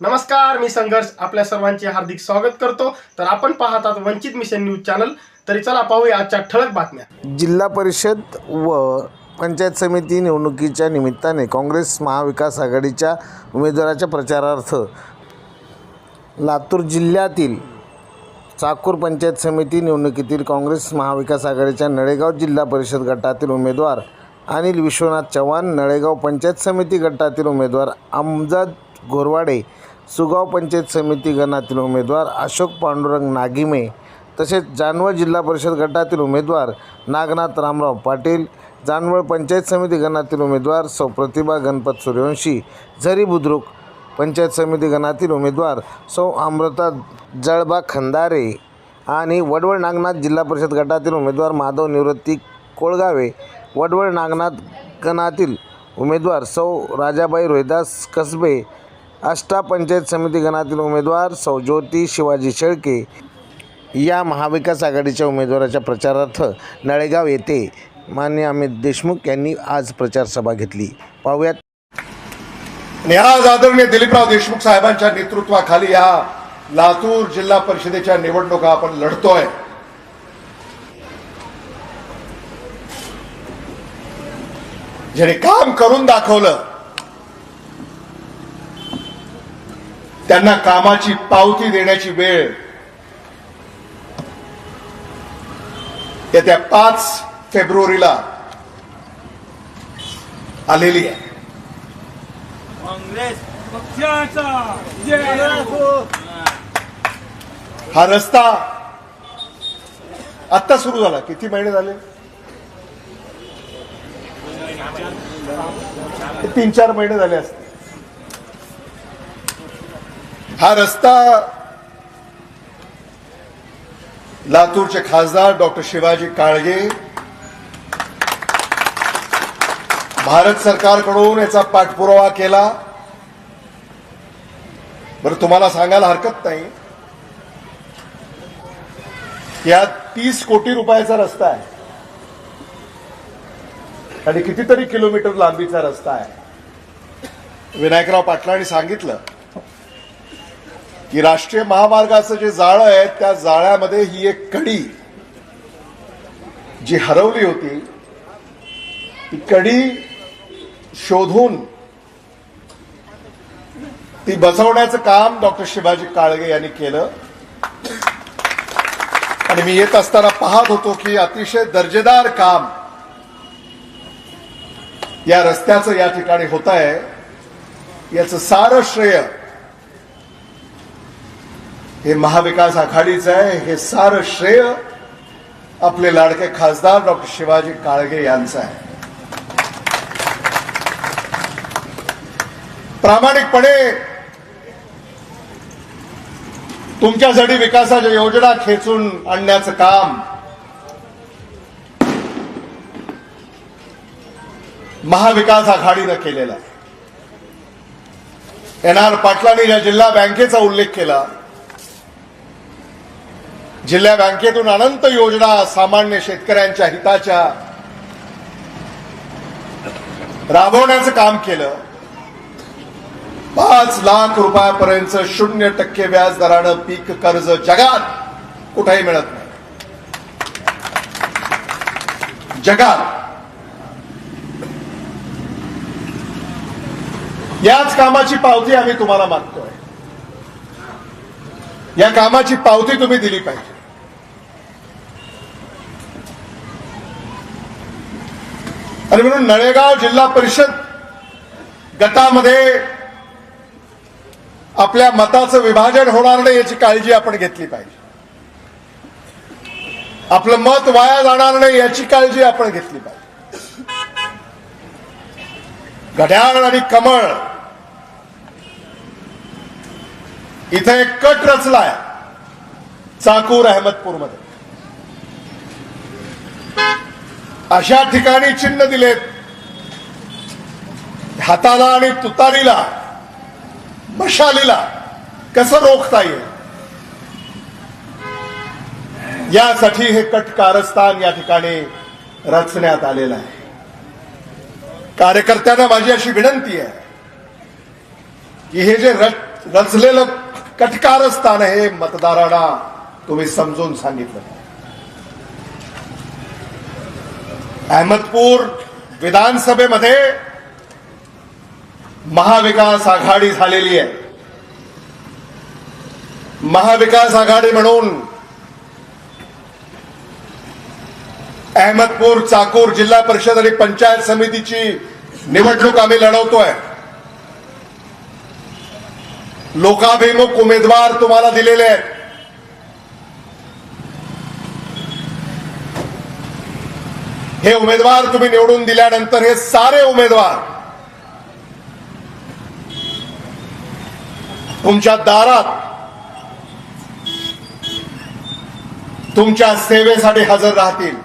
नमस्कार मी संघर्ष. आपल्या सर्वांचे हार्दिक स्वागत करतो. तर आपण पाहत आहात वंचित मिशन न्यूज चॅनल. तरी चला पाहूया आजच्या ठळक बातम्या. जिल्हा परिषद व पंचायत समिती निवडणुकीच्या निमित्ताने काँग्रेस महाविकास आघाडीच्या उमेदवाराच्या प्रचारार्थ लातूर जिल्ह्यातील चाकूर पंचायत समिती निवडणुकीतील काँग्रेस महाविकास आघाडीच्या नळेगाव जिल्हा परिषद गटातील उमेदवार अनिल विश्वनाथ चव्हाण नळेगाव पंचायत समिती गटातील उमेदवार अमजद गोरवाडे सुगाव पंचायत समिती गणातील उमेदवार अशोक पांडुरंग नागिमे तसेच जानवळ जिल्हा परिषद गटातील उमेदवार नागनाथ रामराव पाटील जानवळ पंचायत समिती गणातील उमेदवार सौ प्रतिभा गणपत सूर्यवंशी झरी बुद्रुक पंचायत समिती गणातील उमेदवार सौ अमृता जळबा खंदारे आणि वडवळ नागनाथ जिल्हा परिषद गटातील उमेदवार माधव निवृत्ती कोळगावे वडवळ नागनाथ गणातील उमेदवार सौ राजाबाई रोहिदास कसबे आष्टा पंचायत समिती गणातील उमेदवार सौज्योती शिवाजी शेळके या महाविकास आघाडीच्या उमेदवाराच्या प्रचारार्थ नळेगाव येथे मान्य अमित देशमुख यांनी आज प्रचारसभा घेतली. पाहूयात. आणि आज आदरणीय दिलीपराव देशमुख साहेबांच्या नेतृत्वाखाली या लातूर जिल्हा परिषदेच्या निवडणुका आपण लढतोय. ज्याने काम करून दाखवलं त्यांना कामाची पावती देण्याची वेळ. येत्या पाच फेब्रुवारीला आलेली आहे. काँग्रेस पक्षाचा. जय हा रस्ता आत्ता सुरू झाला. किती महिने झाले? तीन चार महिने झाले असते हा रस्ता लातूरचे खासदार डॉक्टर शिवाजी काळगे भारत सरकारकडून याचा पाठपुरावा केला. बरं तुम्हाला सांगायला हरकत नाही. या तीस कोटी रुपयाचा रस्ता आहे. आणि कितीतरी किलोमीटर लांबीचा रस्ता आहे. विनायकराव पाटलांनी सांगितलं की राष्ट्रीय महामार्गाचं जे जाळं आहे त्या जाळ्यामध्ये ही एक कडी जी हरवली होती ती कडी शोधून ती बसवण्याचं काम डॉक्टर शिवाजी काळगे यांनी केलं. आणि मी येत असताना पाहत होतो की अतिशय दर्जेदार काम या रस्त्याचं या ठिकाणी होत आहे. याचं सारं श्रेय हे महाविकास आघाडीचं आहे हे सारं श्रेय आपले लाडके खासदार डॉक्टर शिवाजी काळगे यांचं आहे. प्रामाणिकपणे तुमच्यासाठी विकासाच्या योजना खेचून आणण्याचं काम महाविकास आघाडीनं केलेलं आहे. एन आर पाटलांनी ज्या जिल्हा बँकेचा उल्लेख केला जिल्हा बँकेतून अनंत योजना सामान्य शेतकऱ्यांच्या हिताच्या राबवण्याचं काम केलं. पाच लाख रुपयापर्यंत शून्य टक्के व्याज दरानं पीक कर्ज जगात कुठेही मिळत नाही. जगात. याच कामाची पावती आम्ही तुम्हाला मागतोय. या कामाची पावती तुम्ही दिली पाहिजे. आणि म्हणून नळेगाव जिल्हा परिषद गटामध्ये आपल्या मताचं विभाजन होणार नाही याची काळजी आपण घेतली पाहिजे. आपलं मत वाया जाणार नाही याची काळजी आपण घेतली पाहिजे. घड्याळ आणि कमळ इथं एक कट रचलाय चाकूर अहमदपूरमध्ये. अशा ठिकाणी चिन्ह दिलेत. हाताला आणि तुतारीला मशालीला कसं रोखता येईल? यासाठी हे कट कारस्थान या ठिकाणी रचण्यात आलेलं आहे. कार्यकर्त्यांना माझी अशी विनंती आहे की हे जे रच रचलेलं कटकारस्थान हे मतदारांना तुम्ही समजून सांगितलं अहमदपूर विधानसभेमध्ये महाविकास आघाडी झालेली आहे. महाविकास आघाडी म्हणून अहमदपूर चाकूर जिल्हा परिषद आणि पंचायत समितीची निवडणूक आम्ही लढवतोय. लोकाभिमुख उमेदवार तुम्हाला दिलेले आहेत. हे उमेदवार तुम्ही निवडून दिल्यानंतर हे सारे उमेदवार तुमच्या दारात तुमच्या सेवेसाठी हजर राहतील.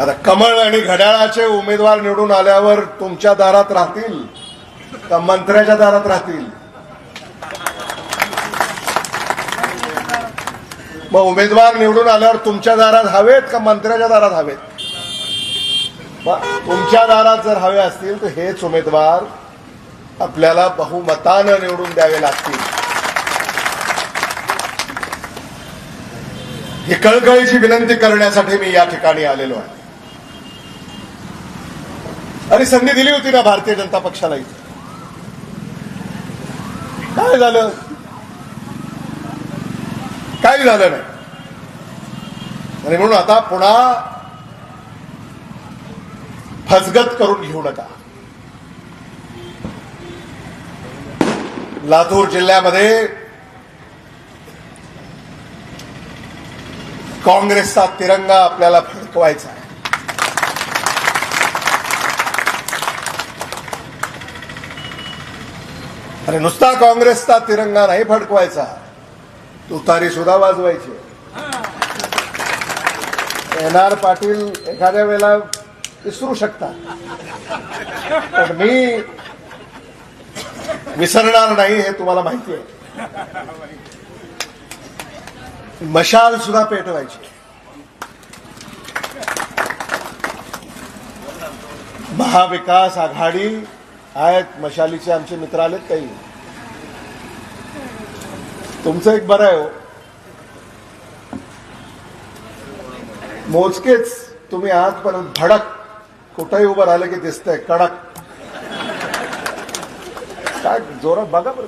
आता कमळ आणि घड्याळाचे उमेदवार निवडून आल्यावर तुमच्या दारात राहतील का मंत्र्याच्या दारात राहतील? मग उमेदवार निवडून आल्यावर तुमच्या दारात हवेत का मंत्र्याच्या दारात हवेत? मग तुमच्या दारात जर हवे असतील तर हेच उमेदवार आपल्याला बहुमतानं निवडून द्यावे लागतील. ही कळकळीची विनंती करण्यासाठी मी या ठिकाणी आलेलो आहे. अरे संधी दिली होती ना भारतीय जनता पक्षाला इथे. काय झालं? काही झालं नाही. आणि म्हणून आता पुन्हा फसगत करून घेऊ नका. लातूर जिल्ह्यामध्ये काँग्रेसचा तिरंगा आपल्याला फडकवायचा आहे. अरे नुसता काँग्रेसचा तिरंगा नाही फडकवायचा. तुतारी सुद्धा वाजवायची एन आर पाटील एखाद्या वेळेला विसरू शकतात पण मी विसरणार नाही हे तुम्हाला माहिती आहे मशाल सुद्धा पेटवायची महाविकास आघाडी आहेत मशालीचे आमचे मित्र आलेत काही तुमचं एक बरं आहे हो मोजकेच तुम्ही आहात पण भडक कुठंही उभं राहिलं की दिसतंय, कडक. काय जोरात बघा बरं.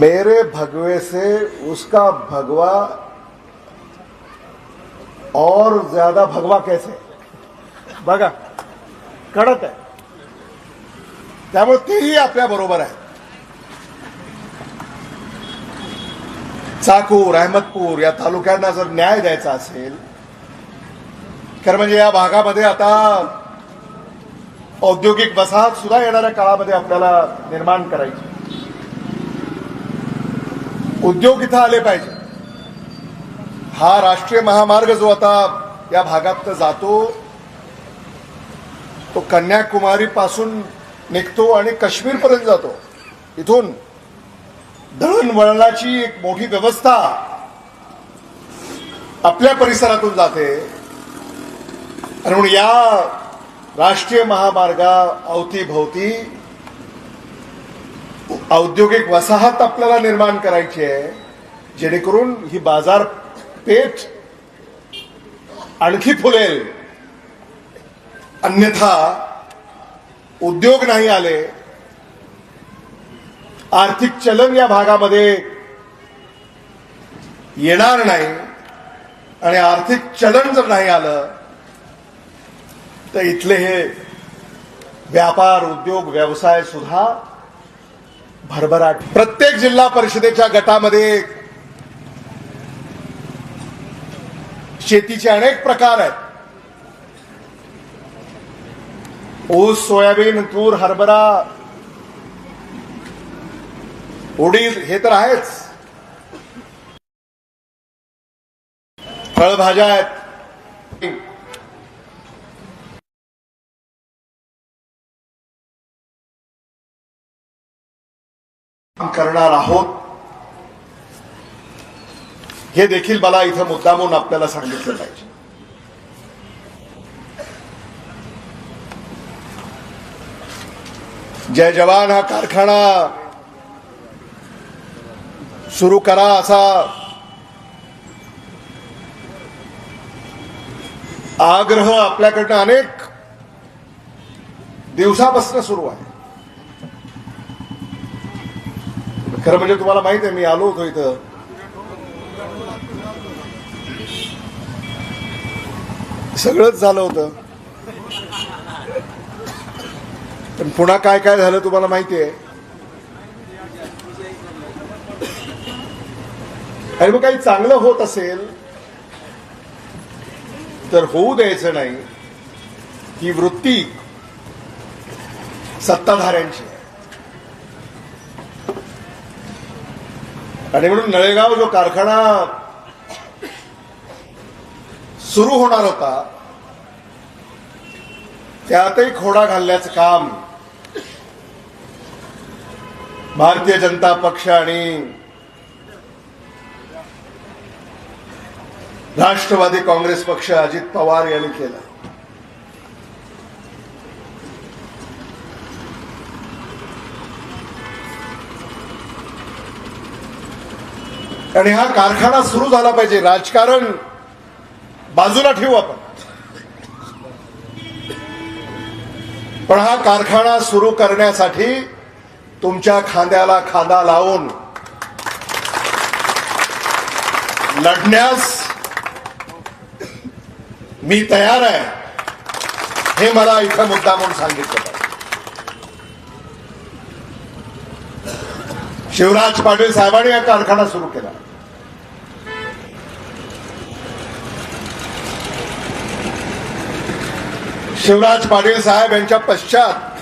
मेरे भगवे से उसका भगवा और ज़्यादा भगवा कैसे? बघा. कडक आहे. त्यामुळे तेही आपल्या बरोबर आहे. चाकूर अहमदपूर या तालुक्यांना जर न्याय द्यायचा असेल खरं म्हणजे या भागामध्ये आता औद्योगिक वसाहत सुद्धा येणाऱ्या काळामध्ये आपल्याला निर्माण करायची. उद्योग इथं आले पाहिजे. हा राष्ट्रीय महामार्ग जो आता या भागात जातो तो कन्याकुमारी पासून निघतो आणि काश्मीर पर्यंत जातो. इथून दळणवळणाची एक मोठी व्यवस्था आपल्या परिसरातून जाते. आणि म्हणून या राष्ट्रीय महामार्गा अवतीभोवती औद्योगिक वसाहत आपल्याला निर्माण करायची आहे. जेणेकरून ही बाजारपेठ आणखी फुलेल. अन्यथा उद्योग नाही आले आर्थिक चलन या भागामध्ये येणार नाही आणि आर्थिक चलन जर नाही आलं तर इथले हे व्यापार उद्योग व्यवसाय सुद्धा भरभराट. प्रत्येक जिल्हा परिषदेच्या गटामध्ये शेतीचे अनेक प्रकार आहेत. ऊस सोयाबीन तूर हरभरा. उडीद हे तर आहेच. फळभाज्या आहेत. करणार आहोत. हे देखील मला इथं मुद्दामून आपल्याला सांगितलं पाहिजे. जय जवान हा कारखाना. सुरू करा असा. आग्रह आपल्याकडनं अनेक दिवसापासून सुरू आहे. खरं म्हणजे तुम्हाला माहीत आहे मी आलो होतो इथं. सगळंच झालं होतं. पण पुन्हा काय काय झालं तुम्हाला माहिती आहे आणि मग काही चांगलं होत असेल तर होऊ द्यायचं नाही. ही वृत्ती सत्ताधाऱ्यांची आणि म्हणून नळेगाव जो कारखाना सुरू होणार होता त्यातही खोडा घालण्याचं काम भारतीय जनता पक्ष आणि राष्ट्रवादी काँग्रेस पक्ष अजित पवार यांनी केलं. आणि हा कारखाना सुरू झाला पाहिजे. राजकारण बाजूला ठेवू आपण. पण हा कारखाना सुरू करण्यासाठी तुमच्या खांद्याला खांदा लावून लढण्यास मी तयार आहे हे मला इथं मुद्दा म्हणून सांगितलं शिवराज पाटील साहेबांनी हा कारखाना सुरू केला. शिवराज पाटील साहेब यांच्या पश्चात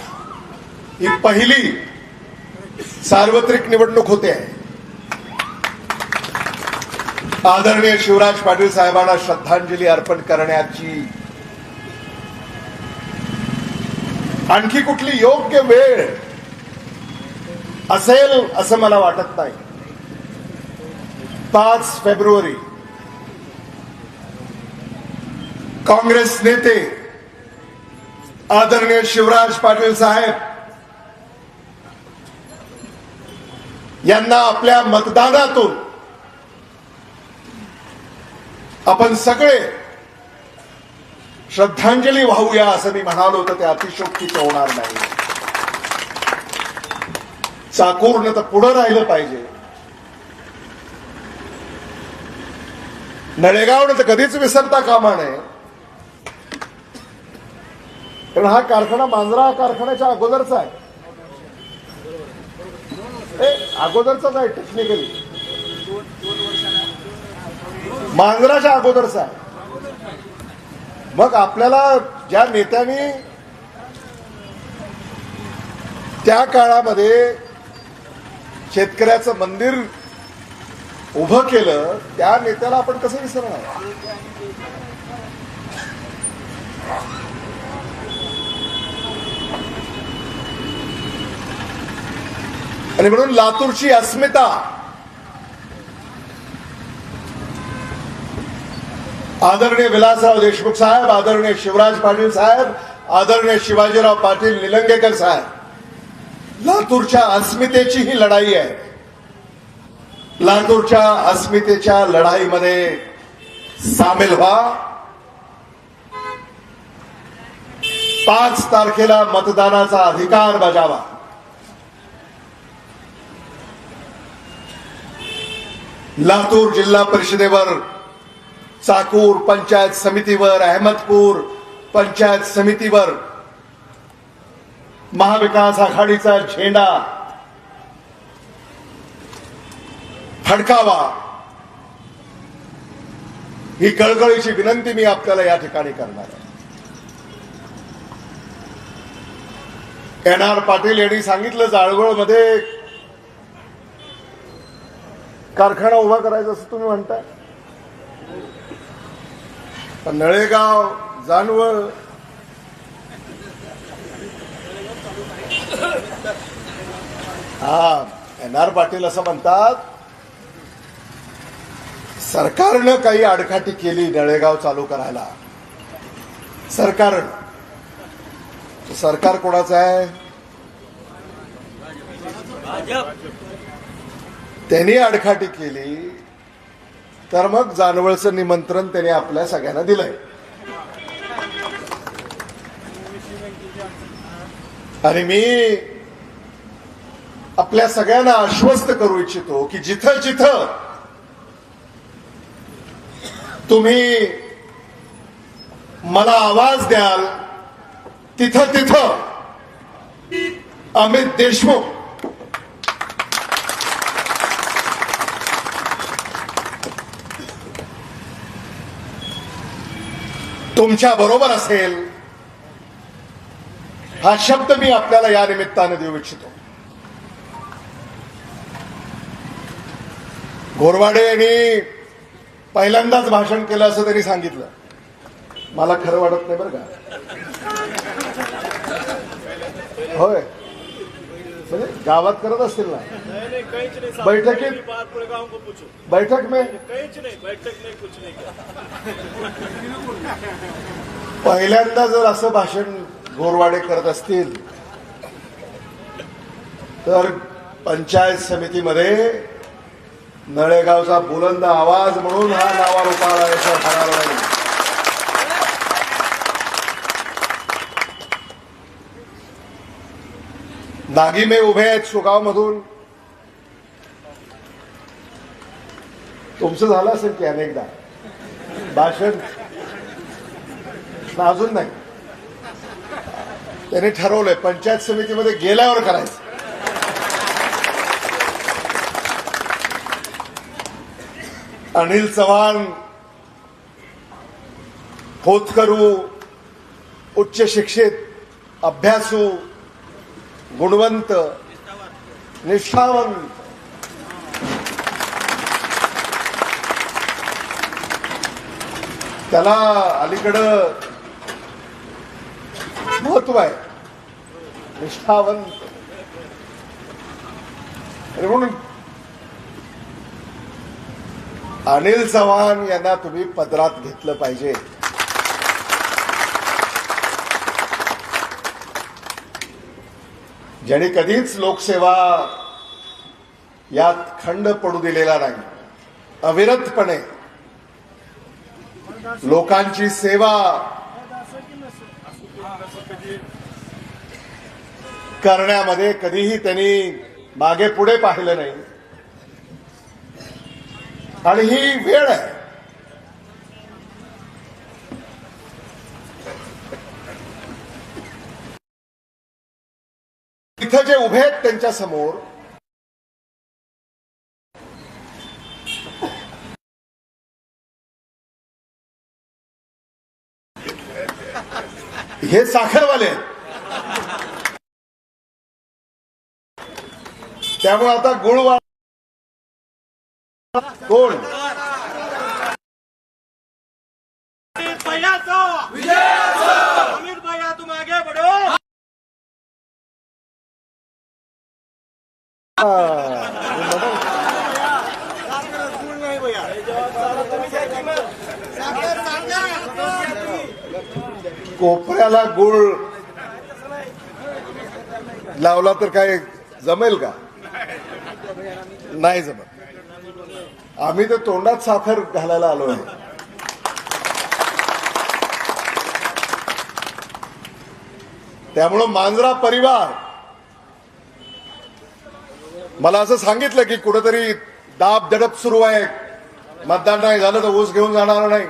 ही पहिली सार्वत्रिक निवडणूक होते. आहे आदरणीय शिवराज पाटील साहेबांना श्रद्धांजली अर्पण करण्याची आणखी कुठली योग्य वेळ असेल असं मला वाटत नाही. पाच फेब्रुवारी काँग्रेस नेते आदरणीय शिवराज पाटील साहेब यांना आपल्या मतदानातून आपण सगळे श्रद्धांजली वाहूया असं मी म्हणालो तर ते अतिशोक्तीचं होणार नाही. चाकूरनं तर पुढं राहिलं पाहिजे. नळेगावनं तर कधीच विसरता कामा नये. कारण हा कारखाना मांजरा कारखान्याच्या अगोदरचा आहे. अगोदरचा अगोदरचाच आहे टेक्निकली मांजराच्या अगोदरचा. आहे मग आपल्याला ज्या नेत्यांनी त्या काळामध्ये शेतकऱ्याचं मंदिर उभं केलं त्या नेत्याला आपण कसं विसरणार? आणि म्हणून लातूरची अस्मिता. आदरणीय विलासराव देशमुख साहेब आदरणीय शिवराज पाटील साहेब आदरणीय शिवाजीराव पाटील निलंगेकर साहेब. लातूरच्या अस्मितेची ही लढाई आहे. लातूरच्या अस्मितेच्या लढाईमध्ये सामील व्हा. पाच तारखेला मतदानाचा अधिकार बजावा. लातूर जिल्हा परिषदेवर चाकूर पंचायत समितीवर अहमदपूर पंचायत समितीवर महाविकास आघाडीचा झेंडा फडकावा. ही कळकळीची विनंती मी आपल्याला या ठिकाणी करणार आहे. एन आर पाटील यांनी सांगितलं जाळगोळमध्ये कारखाना उभा करायचा असं तुम्ही म्हणताय? पण नळेगाव जानवळ हा एन आर पाटील असं म्हणतात सरकारनं काही आडकाठी केली नळेगाव चालू करायला. सरकारनं. सरकार कोणाचं आहे? त्यांनी आडखाटी केली तर मग जानवळचं निमंत्रण त्यांनी आपल्या सगळ्यांना दिलंय. आणि मी आपल्या सगळ्यांना आश्वस्त करू इच्छितो की जिथं जिथं तुम्ही मला आवाज द्याल तिथं तिथं अमित देशमुख तुमच्या बरोबर असेल. हा शब्द मी आपल्याला या निमित्तानं देऊ इच्छितो. घोरवाडे यांनी पहिल्यांदाच भाषण केलं असं त्यांनी सांगितलं. मला खरं वाटत नाही बरं का. होय. म्हणजे गावात करत असतील ना? बैठकीत बैठक में पहिल्यांदा जर असं भाषण गोरवाडे करत असतील तर पंचायत समितीमध्ये नळेगावचा बुलंद आवाज म्हणून हा नावार उपाडा याचा होणार नाही दागिमे उभे आहेत सुगावमधून. तुमचं झालं असेल की अनेकदा? भाषण? अजून नाही. त्याने ठरवलंय पंचायत समितीमध्ये गेल्यावर करायचं. अनिल चव्हाण होतकरू उच्च शिक्षित अभ्यासू गुणवंत निष्ठावंत. त्याला अलीकडं महत्त्व आहे. निष्ठावंत. आणि म्हणून अनिल चव्हाण यांना तुम्ही पदरात घेतलं पाहिजे. ज्याने कधीच लोकसेवा यात खंड पडू दिलेला नाही. अविरतपणे लोकांची सेवा करण्यामध्ये कधीही त्यांनी मागे पुढे पाहिलं नाही. आणि ही वेळ आहे इथं जे उभे आहेत त्यांच्यासमोर. हे साखरवाले त्यामुळे आता गुळवा कोण? कोपऱ्याला गुळ लावला तर काय जमेल का? नाही जमत. आम्ही तर तोंडात साखर घालायला आलो आहे. त्यामुळं मांजरा परिवार. मला असं सांगितलं की कुठंतरी दाब दडप सुरू आहे. मतदान नाही झालं तर ऊस घेऊन जाणार नाही.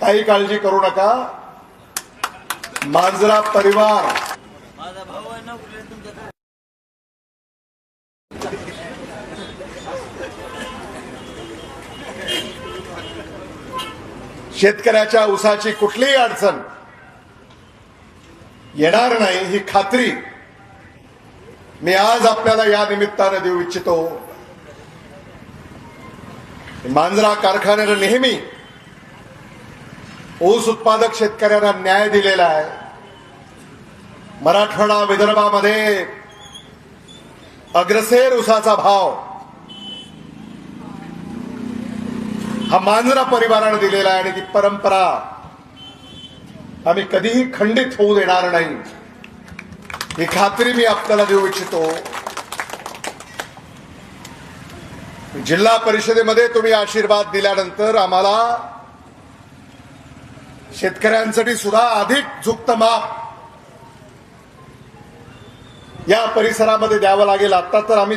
काही काळजी करू नका. मांजरा परिवार. शेतकऱ्याच्या ऊसाची कुठलीही अडचण येणार नाही ही खात्री. मी आज आपल्याला या निमित्तानं देऊ इच्छितो. मांजरा कारखान्यानं नेहमी ऊस उत्पादक शेतकऱ्यांना न्याय दिलेला आहे. मराठवाडा विदर्भामध्ये अग्रसेर उसाचा भाव हा मांजरा परिवारानं दिलेला आहे आणि ती परंपरा आम्ही कधीही खंडित होऊ देणार नाही. ही खात्री मी आपल्याला देऊ इच्छितो. जिल्हा परिषदेमध्ये तुम्ही आशीर्वाद दिल्यानंतर आम्हाला शेतकऱ्यांसाठी सुद्धा अधिक झुक्त माप या परिसरामध्ये द्यावं लागेल. आता तर आम्ही